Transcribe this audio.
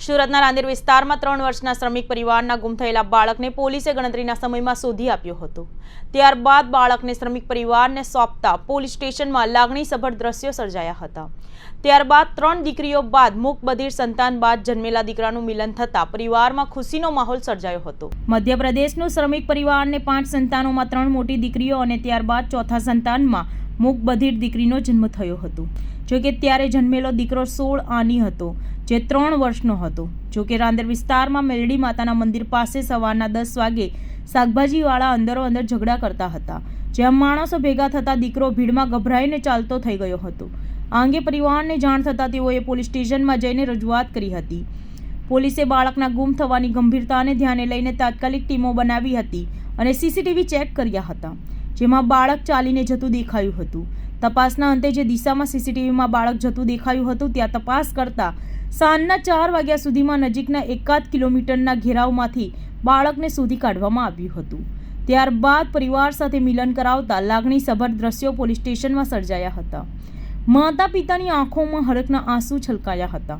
સુરતના રાંદેર વિસ્તારમાં ત્રણ વર્ષના શ્રમિક પરિવારના ગુમ થયેલા બાળકને પોલીસે ગણતરીના સમયમાં શોધી આપ્યો હતો. ત્યારબાદ બાળકને શ્રમિક પરિવારને સોંપતા પોલીસ સ્ટેશનમાં લાગણીસભર દ્રશ્યો સર્જાયા હતા. ત્યારબાદ ત્રણ દીકરીઓ બાદ મૂક સંતાન બાદ જન્મેલા દીકરાનું મિલન થતાં પરિવારમાં ખુશીનો માહોલ સર્જાયો હતો. મધ્યપ્રદેશનું શ્રમિક પરિવારને પાંચ સંતાનોમાં ત્રણ મોટી દીકરીઓ અને ત્યારબાદ ચોથા સંતાનમાં મૂક બધીર દીકરીનો જન્મ થયો હતો. જોકે ત્યારે જન્મેલો દીકરો સોળ આની હતો, જે ત્રણ વર્ષનો હતો. જોકે રાંદેર વિસ્તારમાં મેલડી માતાના મંદિર પાસે સવારના દસ વાગે શાકભાજીવાળા અંદરો અંદર ઝઘડા કરતા હતા, જ્યાં માણસો ભેગા થતાં દીકરો ભીડમાં ગભરાઈને ચાલતો થઈ ગયો હતો. આ અંગે પરિવારને જાણ થતાં તેઓએ પોલીસ સ્ટેશનમાં જઈને રજૂઆત કરી હતી. પોલીસે બાળકના ગુમ થવાની ગંભીરતાને ધ્યાને લઈને તાત્કાલિક ટીમો બનાવી હતી અને સીસીટીવી ચેક કર્યા હતા. જેમાં બાળક ચાલીને જતું દેખાયું હતું. તપાસના અંતે જે દિશામાં સીસીટીવીમાં બાળક જતું દેખાયું હતું, ત્યાં તપાસ કરતા સાંજના ચાર વાગ્યા સુધીમાં નજીકના એકાદ કિલોમીટરના ઘેરાવમાંથી બાળકને શોધી કાઢવામાં આવ્યું હતું. ત્યારબાદ પરિવાર સાથે મિલન કરાવતા લાગણીસભર દ્રશ્યો પોલીસ સ્ટેશનમાં સર્જાયા હતા. માતા પિતાની આંખોમાં હરકના આંસુ છલકાયા હતા.